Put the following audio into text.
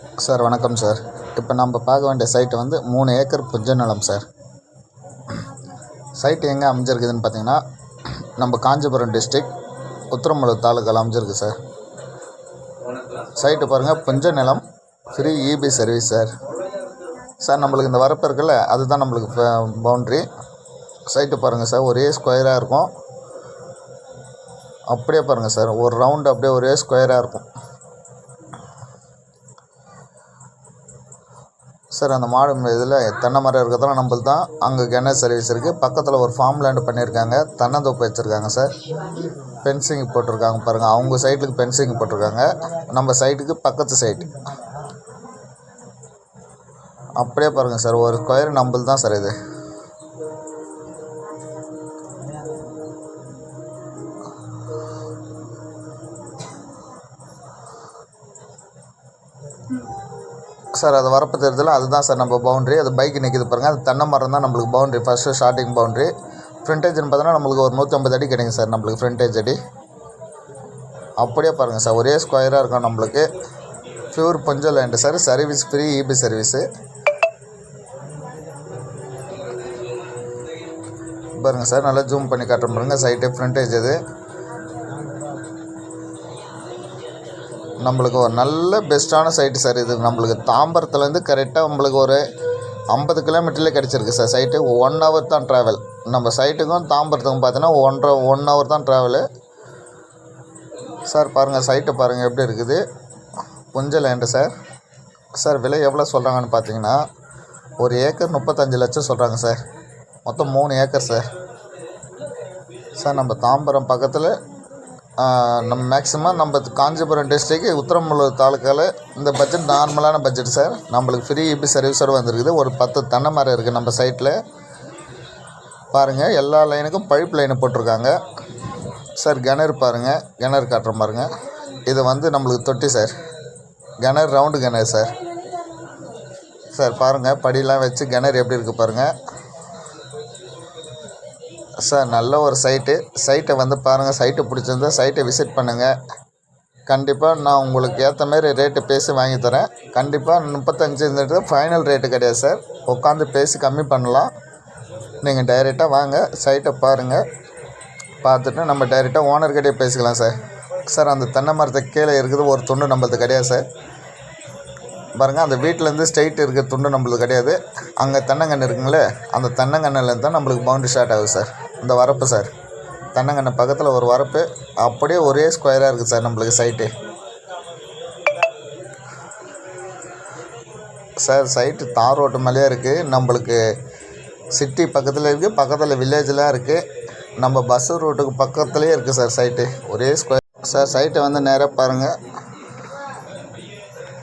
Sir வணக்கம் sir. இப்போ நம்ம பார்க்க வேண்டிய சைட்டு வந்து மூணு ஏக்கர் புஞ்ச நிலம் சார். சைட்டு எங்கே அமைஞ்சிருக்குதுன்னு பார்த்தீங்கன்னா நம்ம காஞ்சிபுரம் டிஸ்ட்ரிக் உத்திரமலூர் தாலுக்காவில் அமைஞ்சிருக்கு சார். சைட்டு பாருங்கள் புஞ்ச நிலம் free EB service sir. Sir நம்மளுக்கு இந்த வரப்பு இருக்குல்ல அதுதான் நம்மளுக்கு பவுண்ட்ரி சைட்டு பாருங்கள் சார் ஒரே ஸ்கொயராக இருக்கும். அப்படியே பாருங்கள் சார் ஒரு ரவுண்டு அப்படியே ஒரே ஸ்கொயராக இருக்கும். சார் அந்த மாடு இதில் தென்னை மரம் இருக்கிறதெல்லாம் நம்மளுக்கு தான் அங்கே கிணறு சர்வீஸ் இருக்குது பக்கத்தில் ஒரு ஃபார்ம் லேண்டு பண்ணியிருக்காங்க. தென்னந்தோப்பு வச்சுருக்காங்க சார். பென்சிங் போட்டிருக்காங்க பாருங்கள் அவங்க சைட்டுக்கு பென்சிங் போட்டிருக்காங்க. நம்ம சைட்டுக்கு பக்கத்து சைட்டு அப்படியே பாருங்கள் சார். ஒரு ஸ்கொயர் நம்மளுக்கு தான் சார் இது. சார் அது வரப்பு தெரியுதுல அதுதான் சார் நம்ம பவுண்ட்ரி அது பைக் நிற்கிது பாருங்கள் அது தென்னை மரம் தான் நம்மளுக்கு பவுண்ட்ரி ஃபஸ்ட்டு ஸ்டார்டிங் பவுண்ட்ரி ஃப்ரண்டேஜ்னு பார்த்தோன்னா நம்மளுக்கு ஒரு நூற்றம்பது அடி கிடைக்கும் சார் நம்மளுக்கு ஃப்ரண்டேஜ் அடி. அப்படியே பாருங்கள் சார் ஒரே ஸ்கொயராக இருக்கும் நம்மளுக்கு. Pure பஞ்சல் land sir service free EB service பாருங்கள் சார் நல்லா ஜூம் பண்ணி காட்டுறேன் பாருங்கள் சைட்டு ஃப்ரண்டேஜ் இது நம்மளுக்கு ஒரு நல்ல பெஸ்ட்டான சைட்டு சார் இது. நம்மளுக்கு தாம்பரத்துலேருந்து கரெக்டாக நம்மளுக்கு ஒரு ஐம்பது கிலோமீட்டர்லேயே கிடச்சிருக்கு சார் சைட்டு ஒன் ஹவர் தான் ட்ராவல் நம்ம சைட்டுக்கும் தாம்பரத்துக்கும் பார்த்தீங்கன்னா ஒன்றரை ஒன் ஹவர் தான் ட்ராவலு சார் பாருங்கள் சைட்டு பாருங்கள் எப்படி இருக்குது. கொஞ்சம் லேண்டு சார் சார் விலை எவ்வளோ சொல்கிறாங்கன்னு பார்த்தீங்கன்னா ஒரு ஏக்கர் முப்பத்தஞ்சு லட்சம் சொல்கிறாங்க சார் மொத்தம் மூணு ஏக்கர் சார் சார் நம்ம தாம்பரம் பக்கத்தில் நம்ம மேக்ஸிமம் நம்ம காஞ்சிபுரம் டிஸ்ட்ரிக் உத்திரமல்லூர் தாலுக்காவில் இந்த பட்ஜெட் நார்மலான பட்ஜெட் சார் நம்மளுக்கு ஃப்ரீ இபி சர்வீஸோடு வந்திருக்குது. ஒரு பத்து தென்னை மரம் இருக்குது நம்ம சைட்டில் பாருங்கள் எல்லா லைனுக்கும் பைப் லைனு போட்டிருக்காங்க. சார் கிணறு பாருங்கள் கிணறு காட்டுறோம் பாருங்கள் இது வந்து நம்மளுக்கு தொட்டி சார் கிணறு ரவுண்டு கிணறு சார் சார் பாருங்கள் படியெலாம் வச்சு கிணறு எப்படி இருக்குது பாருங்கள் சார் நல்ல ஒரு சைட்டு சைட்டை வந்து பாருங்கள் சைட்டு பிடிச்சிருந்தா சைட்டை விசிட் பண்ணுங்கள் கண்டிப்பாக நான் உங்களுக்கு ஏற்ற மாதிரி ரேட்டு பேசி வாங்கி தரேன். கண்டிப்பாக முப்பத்தஞ்சுன்றது ஃபைனல் ரேட்டு கிடையாது சார். உட்காந்து பேசி கம்மி பண்ணலாம். நீங்கள் டைரெக்டாக வாங்க சைட்டை பாருங்கள் பார்த்துட்டு நம்ம டைரெக்டாக ஓனர்கிட்டே பேசிக்கலாம் சார். சார் அந்த தென்னை மரத்துக்கு கீழே இருக்குது ஒரு துண்டு நம்மளது கிடையாது சார். பாருங்கள் அந்த வீட்டிலேருந்து ஸ்ட்ரைட் இருக்க துண்டு நம்மளுக்கு கிடையாது. அங்கே தென்னங்கன்று இருக்குங்களே அந்த தென்னங்கன்றுலேருந்து தான் நம்மளுக்கு பவுண்ட்ரி ஸ்டார்ட் ஆகுது சார். இந்த வரப்பு சார். தென்னங்கன்று பக்கத்தில் ஒரு வரப்பு அப்படியே ஒரே ஸ்கொயராக இருக்குது சார் நம்மளுக்கு side sir side tar road மேலேயே இருக்குது நம்மளுக்கு சிட்டி பக்கத்தில் இருக்குது பக்கத்தில் வில்லேஜ்லாம் இருக்குது நம்ம பஸ்ஸு ரூட்டுக்கு பக்கத்துலேயே இருக்குது சார் சைட்டு ஒரே ஸ்கொயர் சார் சைட்டை வந்து நேராக பாருங்கள்